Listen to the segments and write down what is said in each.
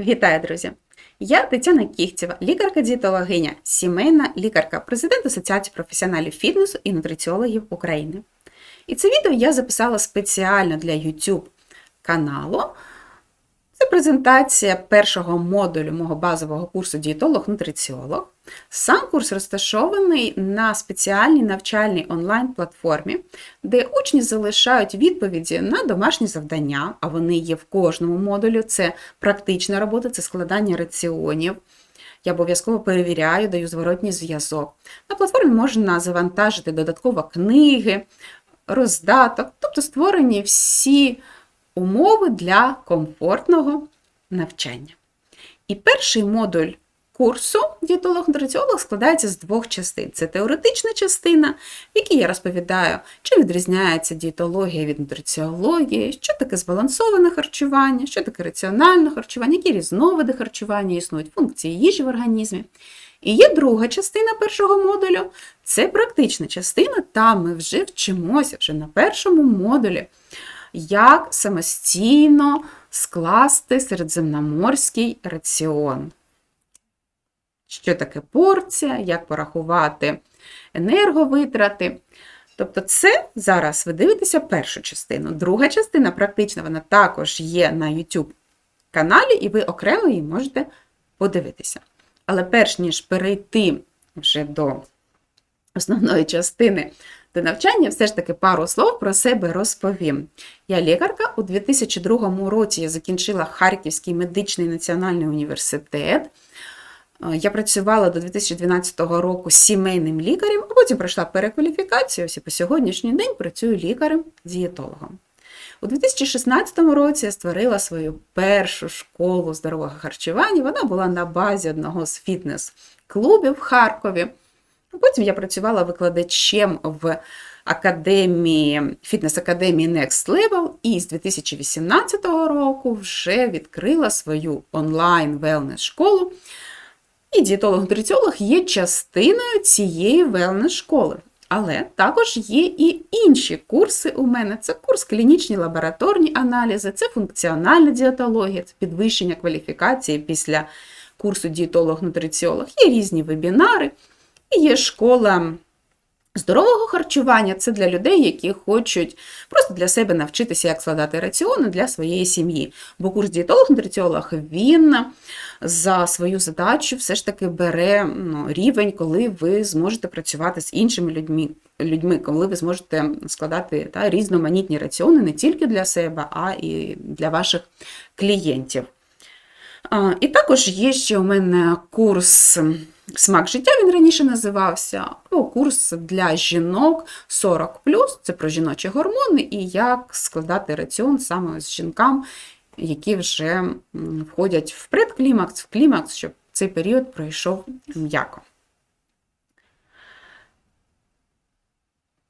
Вітаю, друзі! Я Тетяна Кіхтєва, лікарка-дієтологиня, сімейна лікарка, президент Асоціації професіоналів фітнесу і нутриціологів України. І це відео я записала спеціально для YouTube каналу. Це презентація першого модулю мого базового курсу дієтолог-нутриціолог. Сам курс розташований на спеціальній навчальній онлайн-платформі, де учні залишають відповіді на домашні завдання, а вони є в кожному модулі. Це практична робота, це складання раціонів. Я обов'язково перевіряю, даю зворотній зв'язок. На платформі можна завантажити додатково книги, роздаток, тобто створені всі умови для комфортного навчання. І перший модуль курсу дієтолог-нутриціолог складається з двох частин. Це теоретична частина, в якій я розповідаю, чи відрізняється дієтологія від нутриціології, що таке збалансоване харчування, що таке раціональне харчування, які різновиди харчування існують, функції їжі в організмі. І є друга частина першого модулю це практична частина, там ми вже вчимося вже на першому модулі як самостійно скласти середземноморський раціон. Що таке порція, як порахувати енерговитрати. Тобто, це зараз ви дивитеся першу частину. Друга частина, практична, вона також є на YouTube каналі, і ви окремо її можете подивитися. Але перш ніж перейти вже до основної частини до навчання, все ж таки пару слов про себе розповім. Я лікарка. У 2002 році я закінчила Харківський медичний національний університет. Е, я працювала до 2012 року сімейним лікарем, а потім пройшла перекваліфікацію. Ось і по сьогоднішній день працюю лікарем-дієтологом. У 2016 році я створила свою першу школу здорового харчування. Вона була на базі одного з фітнес-клубів в Харкові. Потім я працювала викладачем в академії, фітнес-академії Next Level і з 2018 року вже відкрила свою онлайн велнес школу. І дієтолог-нутриціолог є частиною цієї велнес школи. Але також є і інші курси у мене. Це курс клінічні лабораторні аналізи, це функціональна дієтологія, це підвищення кваліфікації після курсу дієтолог-нутриціолог, є різні вебінари. І є школа здорового харчування це для людей, які хочуть просто для себе навчитися, як складати раціони для своєї сім'ї. Бо курс дієтолог-нутриціолог він за свою задачу все ж таки бере ну, рівень, коли ви зможете працювати з іншими людьми, людьми коли ви зможете складати та, різноманітні раціони не тільки для себе, а і для ваших клієнтів. І також є ще у мене курс Смак життя він раніше називався, або курс для жінок 40 це про жіночі гормони і як складати раціон саме з жінкам, які вже входять в предклімакс, в клімакс, щоб цей період пройшов м'яко.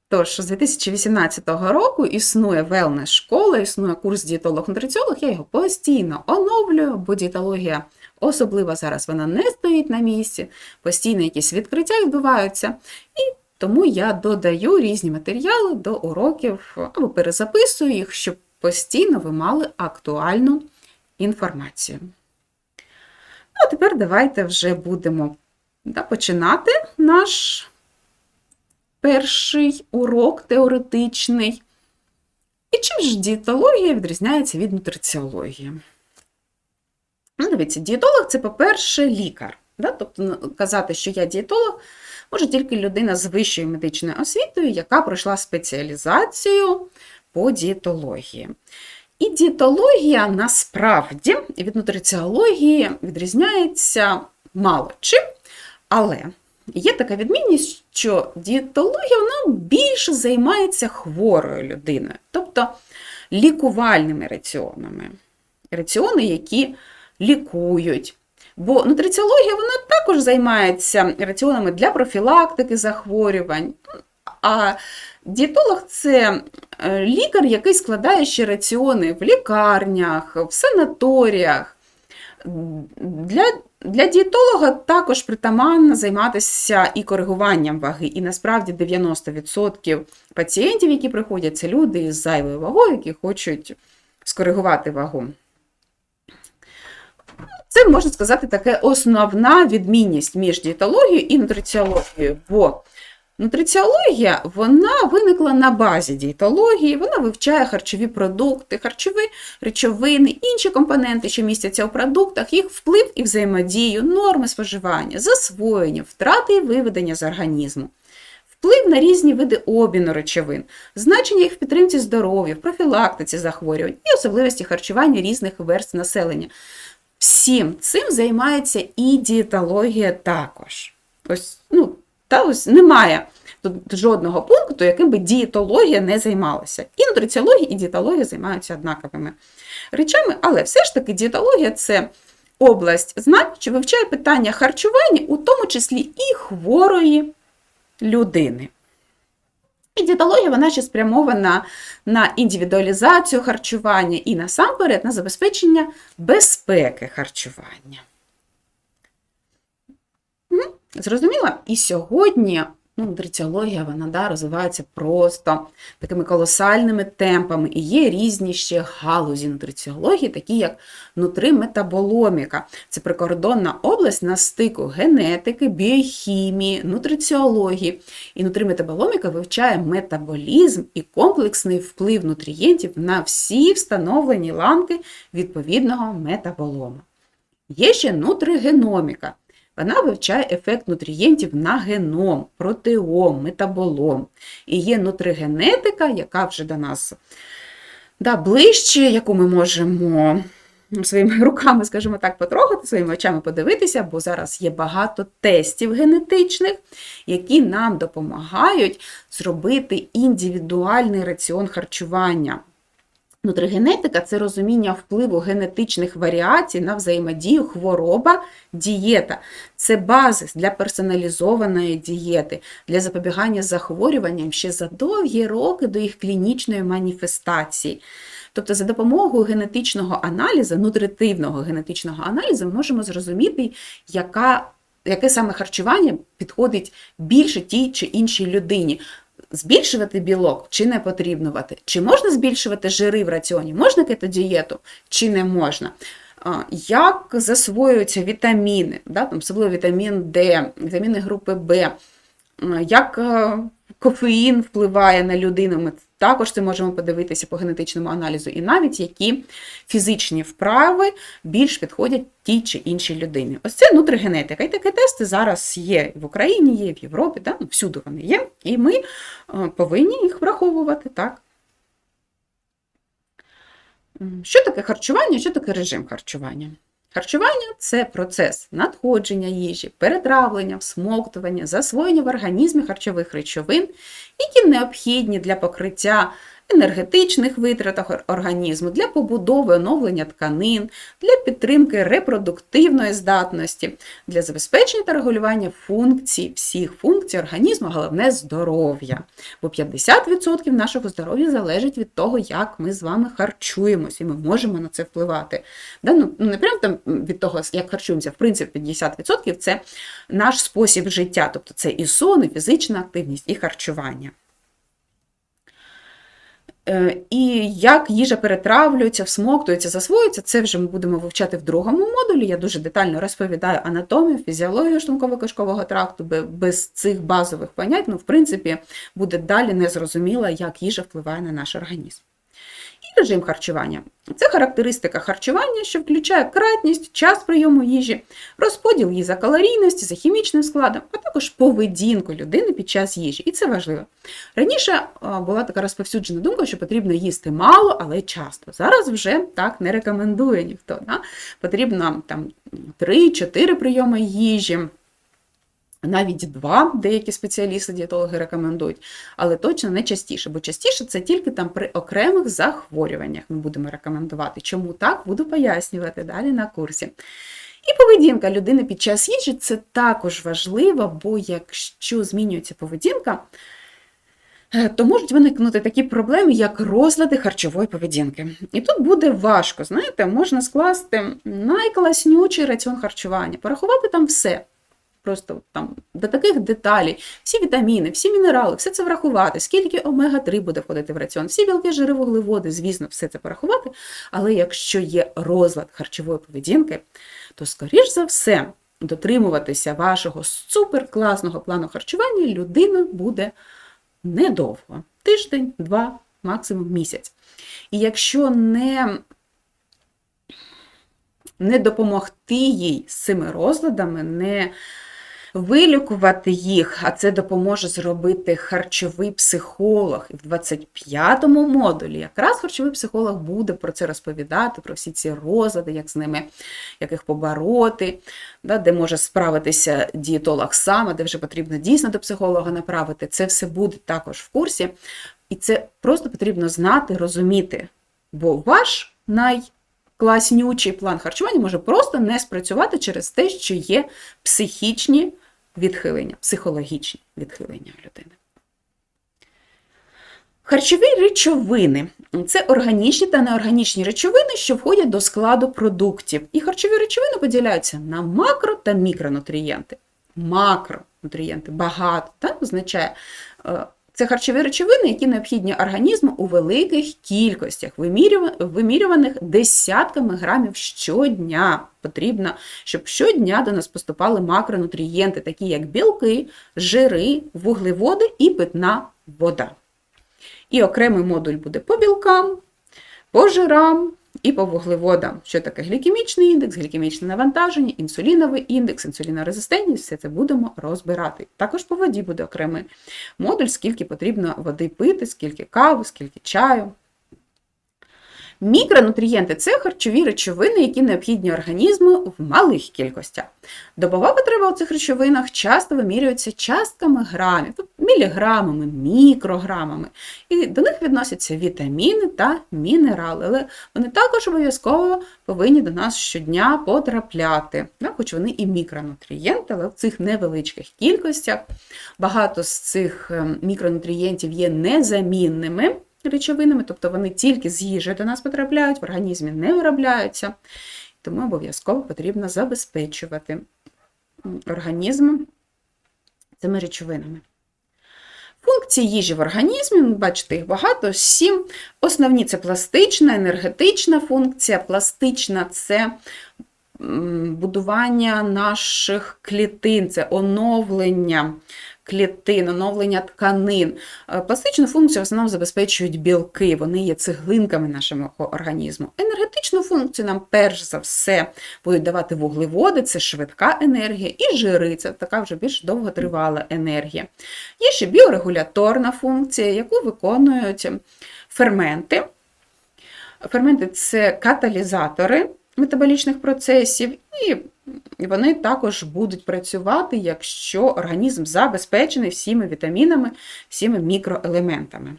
Тож, з 2018 року існує велнес школа, існує курс дієтолог-нутриціолог, я його постійно оновлюю, бо дієтологія особливо зараз вона не стоїть на місці, постійно якісь відкриття відбуваються. І тому я додаю різні матеріали до уроків або перезаписую їх, щоб постійно ви мали актуальну інформацію. Ну, а тепер давайте вже будемо да, починати наш перший урок теоретичний. І чим ж дієтологія відрізняється від нутриціології? Ну, Дивіться, дієтолог це, по-перше, лікар. Да? Тобто ну, казати, що я дієтолог, може тільки людина з вищою медичною освітою, яка пройшла спеціалізацію по дієтології. І дієтологія насправді від нутриціології відрізняється мало чим, але Є така відмінність, що дієтологія вона більше займається хворою людиною, тобто лікувальними раціонами. Раціони, які лікують. Бо нутриціологія вона також займається раціонами для профілактики захворювань. А дієтолог це е, лікар, який складає ще раціони в лікарнях, в санаторіях. Для для дієтолога також притаманно займатися і коригуванням ваги. І насправді 90% пацієнтів, які приходять, це люди з зайвою вагою, які хочуть скоригувати вагу. Це можна сказати таке основна відмінність між дієтологією і нутриціологією. Бо нутриціологія вона виникла на базі дієтології, вона вивчає харчові продукти, харчові речовини, інші компоненти, що містяться у продуктах, їх вплив і взаємодію, норми споживання, засвоєння, втрати і виведення з організму. Вплив на різні види обміну речовин, значення їх в підтримці здоров'я, в профілактиці захворювань і особливості харчування різних верств населення. Всім цим займається і дієтологія також. Ось, ну, та ось немає тут жодного пункту, яким би дієтологія не займалася. І нутриціологія, і дієтологія займаються однаковими речами, але все ж таки дієтологія це область знань, що вивчає питання харчування, у тому числі і хворої людини. І дієтологія вона ще спрямована на індивідуалізацію харчування і насамперед на забезпечення безпеки харчування. Зрозуміло? І сьогодні ну, нутриціологія вона да, розвивається просто такими колосальними темпами. І є різні ще галузі нутриціології, такі як нутриметаболоміка. Це прикордонна область на стику генетики, біохімії, нутриціології. І нутриметаболоміка вивчає метаболізм і комплексний вплив нутрієнтів на всі встановлені ланки відповідного метаболому. Є ще нутригеноміка. Вона вивчає ефект нутрієнтів на геном, протеом, метаболом. І є нутригенетика, яка вже до нас да, ближче, яку ми можемо своїми руками, скажімо так, потрогати, своїми очами подивитися, бо зараз є багато тестів генетичних, які нам допомагають зробити індивідуальний раціон харчування. Нутригенетика це розуміння впливу генетичних варіацій на взаємодію хвороба, дієта. Це базис для персоналізованої дієти, для запобігання захворюванням ще за довгі роки до їх клінічної маніфестації. Тобто, за допомогою генетичного аналізу, нутритивного генетичного аналізу, ми можемо зрозуміти, яка, яке саме харчування підходить більше тій чи іншій людині збільшувати білок чи не потрібнувати? Чи можна збільшувати жири в раціоні? Можна кетодієту чи не можна? Як засвоюються вітаміни, да, там, особливо вітамін Д, вітаміни групи Б, як е, кофеїн впливає на людину, ми також це можемо подивитися по генетичному аналізу, і навіть які фізичні вправи більш підходять тій чи іншій людині. Ось це нутригенетика. І такі тести зараз є в Україні, є в Європі, да? ну, всюди вони є, і ми е, повинні їх враховувати так. Що таке харчування, що таке режим харчування? Харчування це процес надходження їжі, перетравлення, всмоктування, засвоєння в організмі харчових речовин, які необхідні для покриття енергетичних витратах організму, для побудови оновлення тканин, для підтримки репродуктивної здатності, для забезпечення та регулювання функцій, всіх функцій організму, головне здоров'я. Бо 50% нашого здоров'я залежить від того, як ми з вами харчуємося, і ми можемо на це впливати. Да? Ну, Не прямо там від того, як харчуємося, в принципі, 50% це наш спосіб життя, тобто це і сон, і фізична активність, і харчування. Е, і як їжа перетравлюється, всмоктується, засвоюється, це вже ми будемо вивчати в другому модулі. Я дуже детально розповідаю анатомію, фізіологію шлунково-кишкового тракту, без цих базових понять, ну, в принципі, буде далі незрозуміло, як їжа впливає на наш організм. І режим харчування. Це характеристика харчування, що включає кратність, час прийому їжі, розподіл її за калорійності, за хімічним складом, а також поведінку людини під час їжі. І це важливо. Раніше була така розповсюджена думка, що потрібно їсти мало, але часто. Зараз вже так не рекомендує ніхто. Да? Потрібно там 3-4 прийоми їжі навіть два деякі спеціалісти дієтологи рекомендують, але точно не частіше, бо частіше це тільки там при окремих захворюваннях ми будемо рекомендувати. Чому так, буду пояснювати далі на курсі. І поведінка людини під час їжі це також важливо, бо якщо змінюється поведінка, е, то можуть виникнути такі проблеми, як розлади харчової поведінки. І тут буде важко, знаєте, можна скласти найкласнючий раціон харчування, порахувати там все. Просто там до таких деталей, всі вітаміни, всі мінерали, все це врахувати, скільки омега-3 буде входити в раціон, всі білки, жири, вуглеводи, звісно, все це порахувати. Але якщо є розлад харчової поведінки, то, скоріш за все, дотримуватися вашого суперкласного плану харчування людина буде недовго. Тиждень, два, максимум місяць. І якщо не не допомогти їй з цими розладами, не вилікувати їх, а це допоможе зробити харчовий психолог. І в 25-му модулі якраз харчовий психолог буде про це розповідати, про всі ці розлади, як з ними, як їх побороти, да, де може справитися дієтолог саме, де вже потрібно дійсно до психолога направити. Це все буде також в курсі. І це просто потрібно знати, розуміти. Бо ваш най класнючий план харчування може просто не спрацювати через те, що є психічні відхилення, психологічні відхилення людини. Харчові речовини це органічні та неорганічні речовини, що входять до складу продуктів. І харчові речовини поділяються на макро та мікронутрієнти. Макронутрієнти багато так, означає е, це харчові речовини, які необхідні організму у великих кількостях, вимірюваних десятками грамів щодня. Потрібно, щоб щодня до нас поступали макронутрієнти, такі як білки, жири, вуглеводи і питна вода. І окремий модуль буде по білкам, по жирам, і по вуглеводам, що таке глікемічний індекс, глікемічне навантаження, інсуліновий індекс, інсулінорезистентність, все це будемо розбирати. Також по воді буде окремий модуль, скільки потрібно води пити, скільки кави, скільки чаю. Мікронутрієнти це харчові речовини, які необхідні організму в малих кількостях. Добова потреба у цих речовинах часто вимірюється частками грамів, тобто міліграмами, мікрограмами. І до них відносяться вітаміни та мінерали, але вони також обов'язково повинні до нас щодня потрапляти, хоч вони і мікронутрієнти, але в цих невеличких кількостях. Багато з цих ем, мікронутрієнтів є незамінними речовинами, тобто вони тільки з їжі до нас потрапляють, в організмі не виробляються, тому обов'язково потрібно забезпечувати організм цими речовинами. Функції їжі в організмі, бачите, їх багато, сім. Основні це пластична, енергетична функція. Пластична це будування наших клітин, це оновлення клітин, оновлення тканин. Е, пластичну функцію в основному забезпечують білки, вони є цеглинками нашого організму. Енергетичну функцію нам перш за все будуть давати вуглеводи, це швидка енергія, і жири це така вже більш довготривала енергія. Є ще біорегуляторна функція, яку виконують ферменти. Ферменти це каталізатори метаболічних процесів, і вони також будуть працювати, якщо організм забезпечений всіми вітамінами, всіми мікроелементами.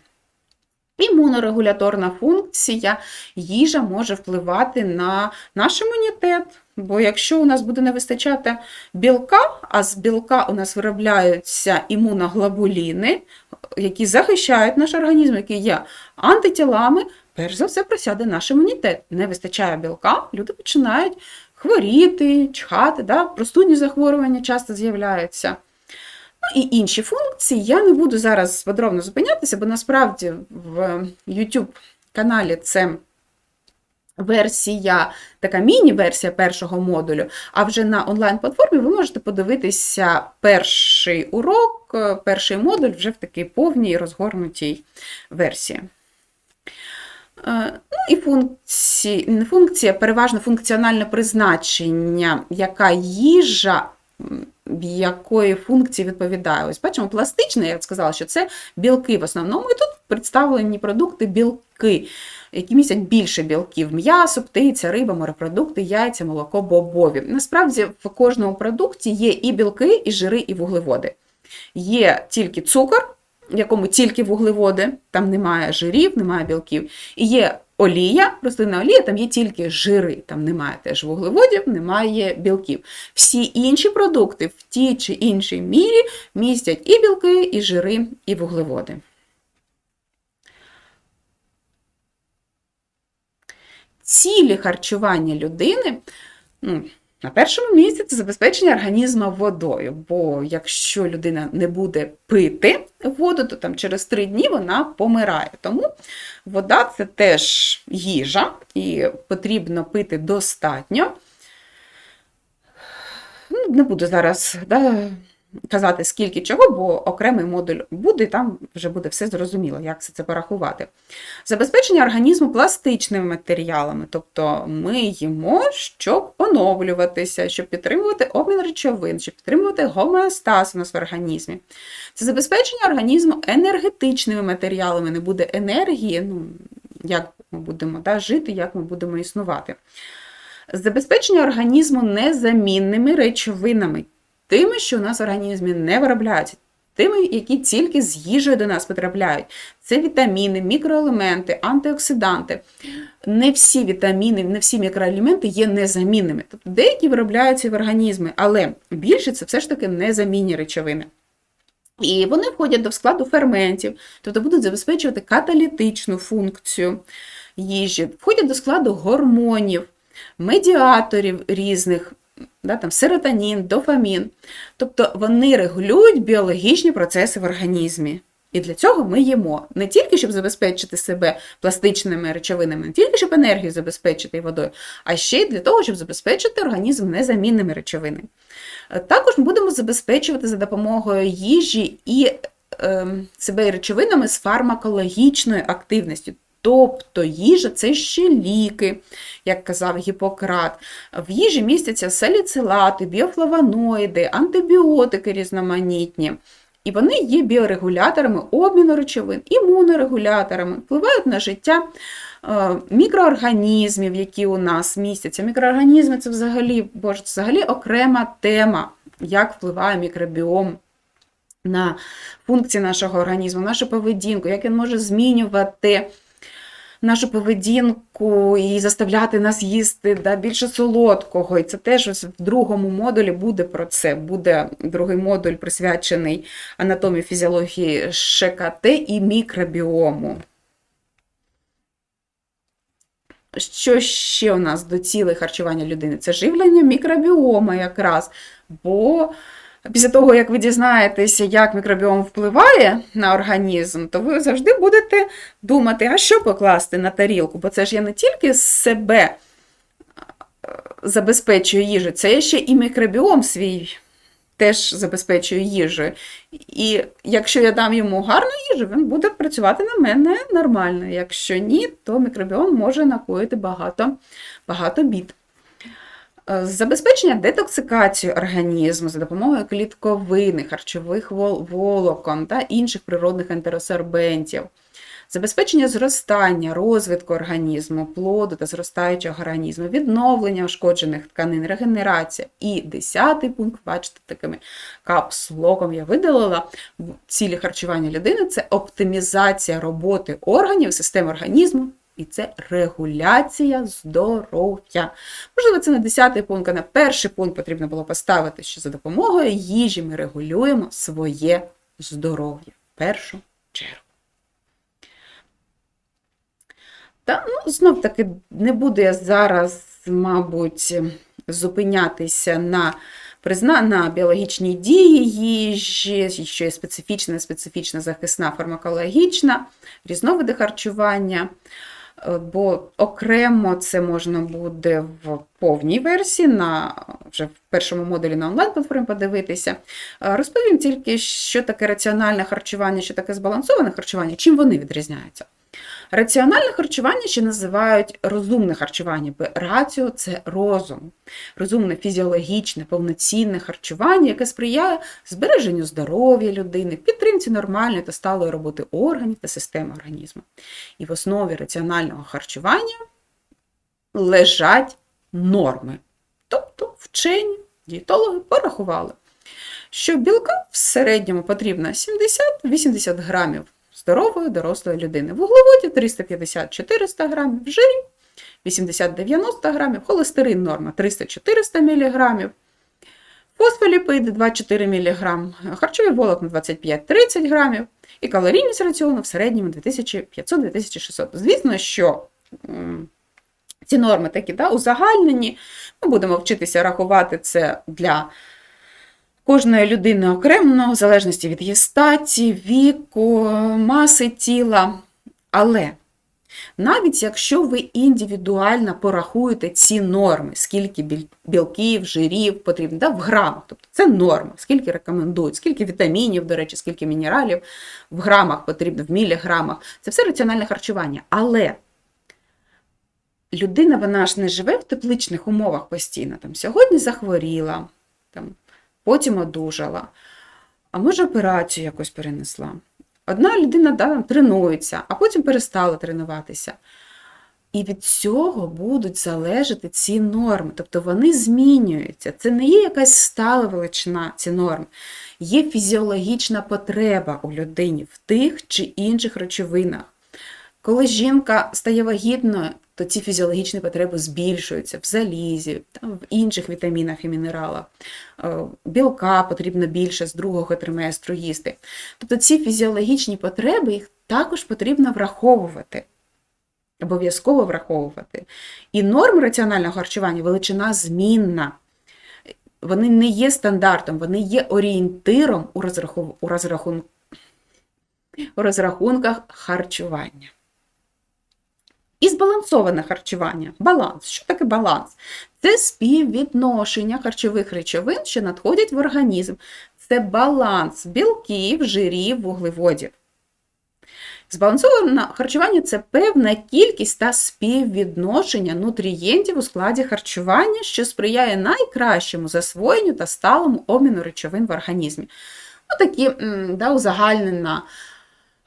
Імунорегуляторна функція їжа може впливати на наш імунітет, бо якщо у нас буде не вистачати білка, а з білка у нас виробляються імуноглобуліни, які захищають наш організм, які є антитілами, перш за все просяде наш імунітет. Не вистачає білка, люди починають хворіти, чхати, да? простудні захворювання часто з'являються. Ну і інші функції. Я не буду зараз подробно зупинятися, бо насправді в YouTube каналі це версія, така міні-версія першого модулю, а вже на онлайн-платформі ви можете подивитися перший урок, перший модуль вже в такій повній розгорнутій версії. Е, ну і функції, функція, переважно функціональне призначення, яка їжа, якої функції відповідає. Ось бачимо, пластичне, я сказала, що це білки в основному, і тут представлені продукти білки, які містять більше білків: м'ясо, птиця, риба, морепродукти, яйця, молоко, бобові. Насправді, в кожному продукті є і білки, і жири, і вуглеводи. Є тільки цукор в якому тільки вуглеводи, там немає жирів, немає білків. І є олія, рослинна олія, там є тільки жири, там немає теж вуглеводів, немає білків. Всі інші продукти в тій чи іншій мірі містять і білки, і жири, і вуглеводи. Цілі харчування людини, ну, На першому місці це забезпечення організму водою, бо якщо людина не буде пити воду, то там через три дні вона помирає. Тому вода це теж їжа, і потрібно пити достатньо. Ну, Не буду зараз да, казати, скільки чого, бо окремий модуль буде, і там вже буде все зрозуміло, як це порахувати. Забезпечення організму пластичними матеріалами, тобто ми їмо, щоб оновлюватися, щоб підтримувати обмін речовин, щоб підтримувати гомеостаз у нас в організмі. Це забезпечення організму енергетичними матеріалами, не буде енергії, ну, як ми будемо да, жити, як ми будемо існувати. Забезпечення організму незамінними речовинами, тими, що у нас в організмі не виробляються, тими, які тільки з їжею до нас потрапляють. Це вітаміни, мікроелементи, антиоксиданти. Не всі вітаміни, не всі мікроелементи є незамінними. Тобто деякі виробляються в організмі, але більше це все ж таки незамінні речовини. І вони входять до складу ферментів, тобто будуть забезпечувати каталітичну функцію їжі, входять до складу гормонів, медіаторів різних, да, там, серотонін, дофамін. Тобто вони регулюють біологічні процеси в організмі. І для цього ми їмо не тільки щоб забезпечити себе пластичними речовинами, не тільки щоб енергію забезпечити водою, а ще й для того, щоб забезпечити організм незамінними речовинами. Також ми будемо забезпечувати за допомогою їжі і е, себе речовинами з фармакологічною активністю. Тобто їжа це ще ліки, як казав Гіппократ. В їжі містяться саліцилати, біофлавоноїди, антибіотики різноманітні. І вони є біорегуляторами обміну речовин, імунорегуляторами, впливають на життя е, мікроорганізмів, які у нас містяться. Мікроорганізми це взагалі, боже, це взагалі окрема тема, як впливає мікробіом на функції нашого організму, нашу поведінку, як він може змінювати нашу поведінку і заставляти нас їсти да, більше солодкого. І це теж ось в другому модулі буде про це. Буде другий модуль присвячений анатомії фізіології ШКТ і мікробіому. Що ще у нас до цілей харчування людини? Це живлення мікробіома якраз. бо Після того, як ви дізнаєтеся, як мікробіом впливає на організм, то ви завжди будете думати, а що покласти на тарілку, бо це ж я не тільки себе е, забезпечую їжу, це я ще і мікробіом свій теж забезпечую їжею. І якщо я дам йому гарну їжу, він буде працювати на мене нормально. Якщо ні, то мікробіом може накоїти багато, багато бід. Е, забезпечення детоксикації організму за допомогою клітковини, харчових волокон та інших природних антиросорбентів, забезпечення зростання, розвитку організму, плоду та зростаючого організму, відновлення ушкоджених тканин, регенерація. І десятий пункт, бачите, такими капслоком я видалила цілі харчування людини це оптимізація роботи органів, системи організму і це регуляція здоров'я. Можливо, це на 10 пункт, а на перший пункт потрібно було поставити, що за допомогою їжі ми регулюємо своє здоров'я в першу чергу. Та, ну, знов таки, не буду я зараз, мабуть, зупинятися на призна на біологічні дії їжі, що є специфічна, специфічна захисна фармакологічна, різновиди харчування. Е, бо окремо це можна буде в повній версії, на вже в першому модулі на онлайн-платформі подивитися. Е, розповім тільки, що таке раціональне харчування, що таке збалансоване харчування, чим вони відрізняються. Раціональне харчування ще називають розумне харчування, бо раціо це розум, розумне фізіологічне, повноцінне харчування, яке сприяє збереженню здоров'я людини, підтримці нормальної та сталої роботи органів та системи організму. І в основі раціонального харчування лежать норми. Тобто вчені, дієтологи порахували, що білка в середньому потрібно 70-80 грамів здорової дорослої людини. Вуглеводів 350-400 грамів, жирів 80-90 грамів, холестерин норма 300-400 мг, фосфоліпиди 2-4 мг, харчові волокна 25-30 грамів, і калорійність раціону в середньому 2500-2600. Звісно, що Ці норми такі да, узагальнені. Ми будемо вчитися рахувати це для кожної людини окремо, в залежності від її статі, віку, маси тіла. Але навіть якщо ви індивідуально порахуєте ці норми, скільки білків, жирів потрібно, да, в грамах, тобто це норма, скільки рекомендують, скільки вітамінів, до речі, скільки мінералів в грамах потрібно, в міліграмах, це все раціональне харчування. Але людина вона ж не живе в тепличних умовах постійно. Там, Сьогодні захворіла, там, потім одужала, а може операцію якось перенесла. Одна людина да, тренується, а потім перестала тренуватися. І від цього будуть залежати ці норми. Тобто вони змінюються. Це не є якась стала величина, ці норми. Є фізіологічна потреба у людині в тих чи інших речовинах. Коли жінка стає вагітною, то ці фізіологічні потреби збільшуються в залізі, в інших вітамінах і мінералах. Е, білка потрібно більше з другого триместру їсти. Тобто ці фізіологічні потреби їх також потрібно враховувати. Обов'язково враховувати. І норми раціонального харчування величина змінна. Вони не є стандартом, вони є орієнтиром у, розрахун... у, розрахун... у розрахунках харчування. І збалансоване харчування. Баланс. Що таке баланс? Це співвідношення харчових речовин, що надходять в організм. Це баланс білків, жирів, вуглеводів. Збалансоване харчування це певна кількість та співвідношення нутрієнтів у складі харчування, що сприяє найкращому засвоєнню та сталому обміну речовин в організмі. Отакі да, узагальнена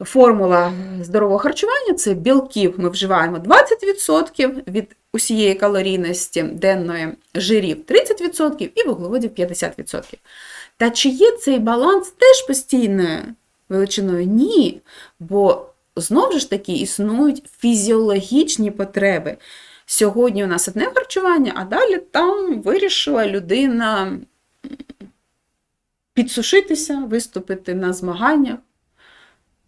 Формула здорового харчування це білків ми вживаємо 20% від усієї калорійності денної жирів 30% і вуглеводів 50%. Та чи є цей баланс теж постійною величиною? Ні. Бо знову ж таки існують фізіологічні потреби. Сьогодні у нас одне харчування, а далі там вирішила людина підсушитися, виступити на змаганнях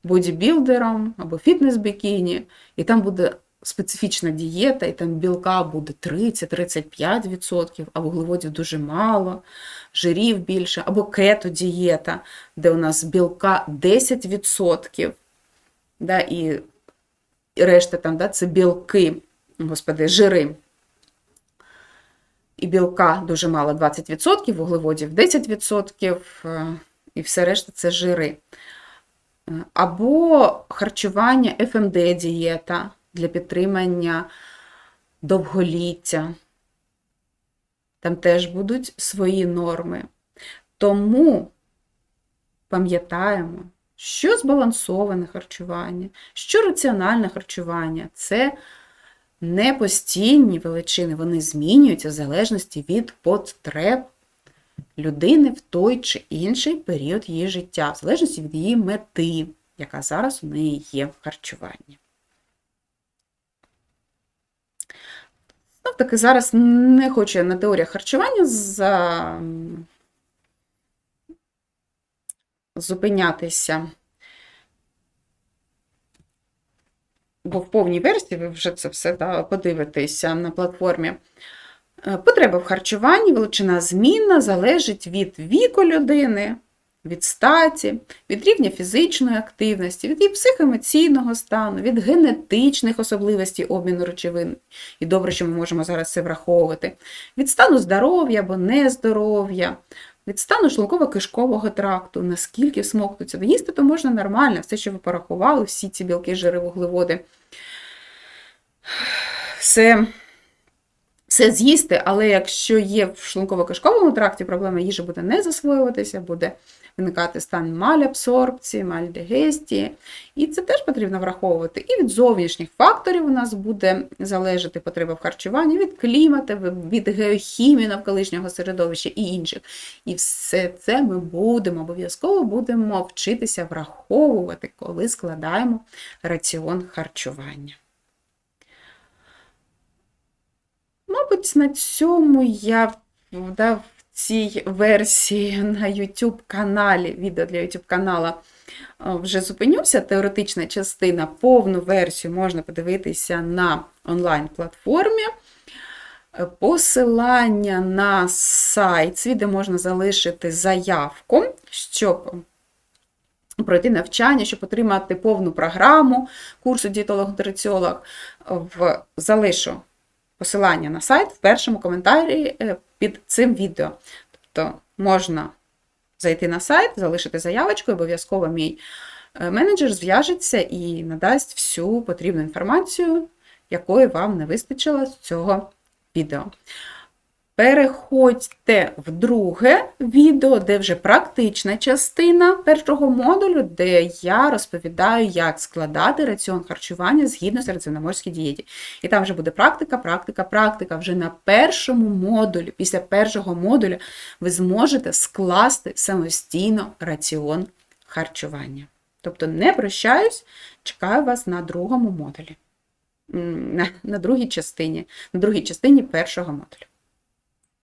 бодібілдером або фітнес-бікіні, і там буде специфічна дієта, і там білка буде 30-35%, а вуглеводів дуже мало, жирів більше, або кето-дієта, де у нас білка 10%, да, і решта там да, це білки, господи, жири. І білка дуже мало 20%, вуглеводів 10%, е, і все решта це жири. Або харчування ФМД-дієта для підтримання довголіття. Там теж будуть свої норми. Тому пам'ятаємо, що збалансоване харчування, що раціональне харчування це не постійні величини, вони змінюються в залежності від потреб людини в той чи інший період її життя, в залежності від її мети, яка зараз у неї є в харчуванні. Знов таки, зараз не хочу на теоріях харчування за... зупинятися. Бо в повній версії ви вже це все да, подивитеся на платформі. Е, потреба в харчуванні, величина змінна залежить від віку людини, від статі, від рівня фізичної активності, від її психоемоційного стану, від генетичних особливостей обміну речовин. І добре, що ми можемо зараз це враховувати, від стану здоров'я або нездоров'я, від стану шлунково-кишкового тракту, наскільки всмоктуться. Їсти то можна нормально, все, що ви порахували, всі ці білки, жири, вуглеводи. Все все з'їсти, але якщо є в шлунково-кишковому тракті проблема, їжа буде не засвоюватися, буде виникати стан мальабсорбції, мальдегестії. І це теж потрібно враховувати. І від зовнішніх факторів у нас буде залежати потреба в харчуванні, від клімату, від геохімії навколишнього середовища і інших. І все це ми будемо обов'язково будемо вчитися враховувати, коли складаємо раціон харчування. Мабуть, на цьому я да, в цій версії на YouTube каналі, відео для YouTube канала вже зупинюся. Теоретична частина, повну версію можна подивитися на онлайн-платформі. Е, Посилання на сайт, де можна залишити заявку, щоб пройти навчання, щоб отримати повну програму курсу дієтолог-нутриціолог, залишу посилання на сайт в першому коментарі е, під цим відео. Тобто можна зайти на сайт, залишити заявочку, обов'язково мій е, менеджер зв'яжеться і надасть всю потрібну інформацію, якої вам не вистачило з цього відео. Переходьте в друге відео, де вже практична частина першого модулю, де я розповідаю, як складати раціон харчування згідно середземноморській дієті. І там вже буде практика, практика, практика. Вже на першому модулі, після першого модуля, ви зможете скласти самостійно раціон харчування. Тобто не прощаюсь, чекаю вас на другому модулі, на, на другій частині, на другій частині першого модулю.